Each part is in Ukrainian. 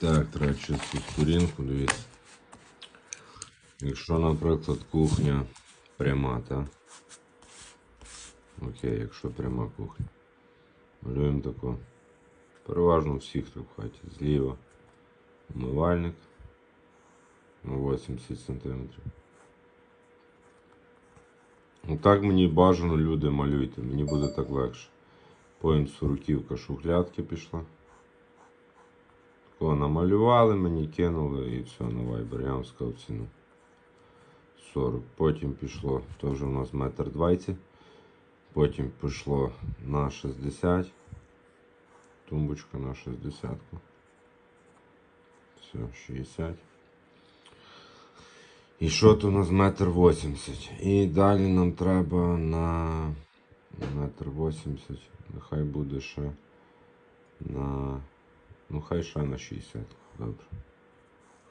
Так, треба чисту сторінку, дивіться. Якщо, наприклад, кухня пряма, так? Окей, якщо пряма кухня. Малюємо тако. Переважно всіх так в хаті. Зліва умивальник на 80 см. Ну так мені бажано люди малюйте, мені буде так легше. Потім сороківка шухлядки пішла. Такого намалювали, мені кинули і все на Viber. Я вам сказав ціну. 40. Потім пішло, вже у нас метр 20. Потім пішло на 60. Тумбочка на 60. Все, 60. І що то у нас метр 80. І далі нам треба на метр 80. Нехай буде ще на. Ну, хай ще на 60. Добре.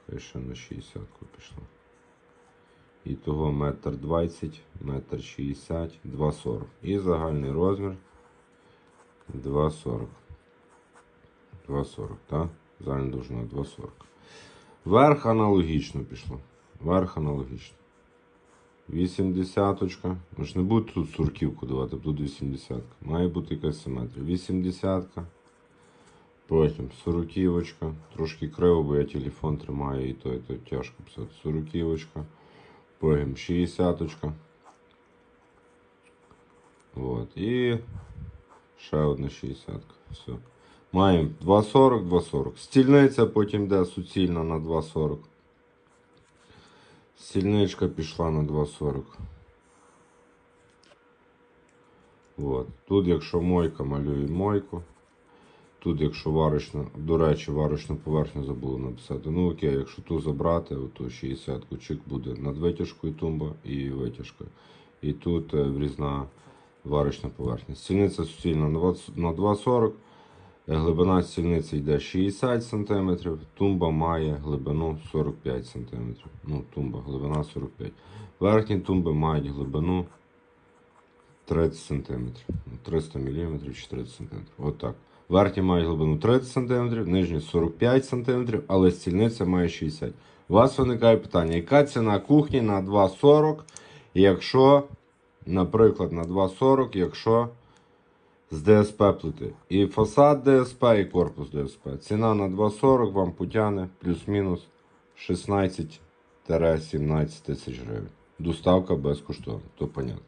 Хай ще на 60 пішло. І того метр 20, метр 60, 2,40. І загальний розмір 2,40. 2,40, так? Загальна довжина 2,40. Верх аналогічно пішло. Верх аналогічно. 80. -очка. Ми ж не будуть тут сурківку давати, тут 80. -ка. Має бути якась симетрія. 80. Потім сороківочка. Трошки криво, бо я телефон тримаю і то, і то тяжко писати. Сороківочка. Потім 60. От. І ще одна 60. Все. Маємо 2,40, 2,40. Стільниця потім йде суцільна на 2,40. Стільничка пішла на 2,40. От. Тут, якщо мойка, малюємо мойку. Тут, якщо варочна, до речі, варочну поверхню забули написати. Ну окей, якщо ту забрати, то 60 чик буде над витяжкою тумба і витяжкою. І тут е, врізна варочна поверхня. Стільниця суцільна на 2,40. Е, Глибина стільниці йде 60 см, тумба має глибину 45 см. Ну, тумба, глибина 45 Верхні тумби мають глибину 30 см. 300 мм чи 30 см. Отак. Верхні мають глибину 30 см, нижні 45 см, але стільниця має 60 У вас виникає питання, яка ціна кухні на 2,40, якщо, наприклад, на 2,40, якщо з ДСП плити. І фасад ДСП, і корпус ДСП. Ціна на 2,40 вам потягне плюс-мінус 16-17 тисяч гривень. Доставка безкоштовна, то понятно.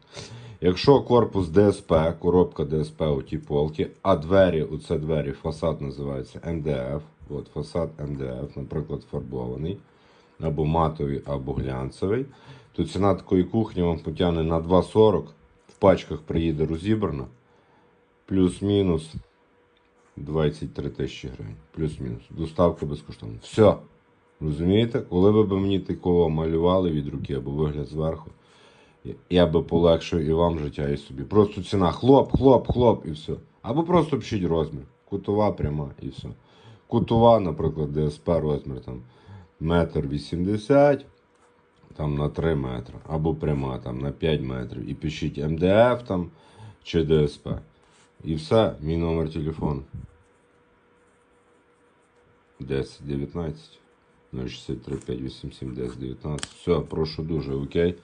Якщо корпус ДСП, коробка ДСП у ті полки, а двері, оце двері, фасад називається МДФ. От фасад МДФ, наприклад, фарбований, або матовий, або глянцевий, то ціна такої кухні вам потягне на 2,40. В пачках приїде розібрана. Плюс-мінус 23 тисячі гривень. Плюс-мінус. Доставка безкоштовна. Все. Розумієте? Коли ви б мені такого малювали від руки або вигляд зверху, я би полегшив і вам життя, і собі. Просто ціна хлоп, хлоп, хлоп і все. Або просто пишіть розмір. Кутова пряма і все. Кутова, наприклад, ДСП розмір там метр вісімдесят, там на 3 метри. Або пряма там на 5 метрів. І пишіть МДФ там чи ДСП. І все, мій номер телефону. 10 19 063 587 10 19. Все, прошу дуже, окей.